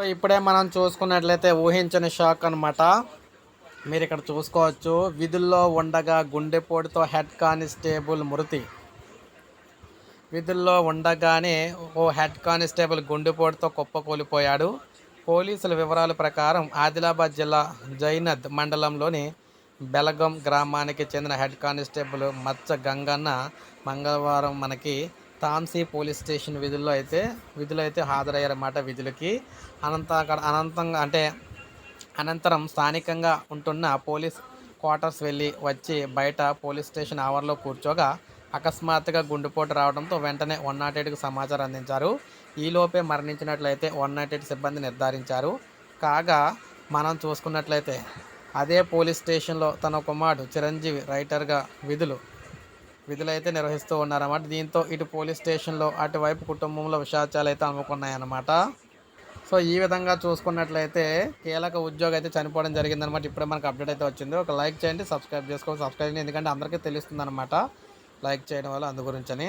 So ఇప్పుడే మనం చూసుకున్నట్లయితే ఊహించని షాక్ అనమాట మీరు ఇక్కడ చూసుకోవచ్చు. విధుల్లో ఉండగా గుండెపోటుతో హెడ్ కానిస్టేబుల్ మృతి. విధుల్లో ఉండగానే ఓ హెడ్ కానిస్టేబుల్ గుండెపోటుతో కుప్పకూలిపోయాడు. పోలీసుల వివరాల ప్రకారం ఆదిలాబాద్ జిల్లా జైనద్ మండలంలోని బెలగం గ్రామానికి చెందిన హెడ్ కానిస్టేబుల్ మచ్చ గంగన్న మంగళవారం మనకి తాంసీ పోలీస్ స్టేషన్ విధుల్లో అయితే విధులు అయితే హాజరయ్యారన్నమాట విధులకి. అనంత అక్కడ అనంతంగా అంటే అనంతరం స్థానికంగా ఉంటున్న పోలీస్ క్వార్టర్స్ వెళ్ళి వచ్చి బయట పోలీస్ స్టేషన్ ఆవరణలో కూర్చోగా అకస్మాత్తుగా గుండెపోటు రావడంతో వెంటనే వన్ నాట్ ఎయిట్కి సమాచారం అందించారు. ఈలోపే మరణించినట్లయితే వన్ నాట్ ఎయిట్ సిబ్బంది నిర్ధారించారు. కాగా మనం చూసుకున్నట్లయితే అదే పోలీస్ స్టేషన్లో తన కుమారుడు చిరంజీవి రైటర్గా విధులు విధులు అయితే నిర్వహిస్తూ ఉన్నారన్నమాట. దీంతో ఇటు పోలీస్ స్టేషన్లో అటువైపు కుటుంబంలో విషాచాలు అయితే అమ్ముకున్నాయన్నమాట. సో ఈ విధంగా చూసుకున్నట్లయితే కీలక ఉద్యోగి అయితే చనిపోవడం జరిగిందనమాట ఇప్పుడే మనకు అప్డేట్ అయితే వచ్చింది. ఒక లైక్ చేయండి సబ్స్క్రైబ్ చేసుకోండి. సబ్స్క్రైబ్ చేయండి. ఎందుకంటే అందరికీ తెలుస్తుంది అనమాట లైక్ చేయడం వల్ల అందు గురించని.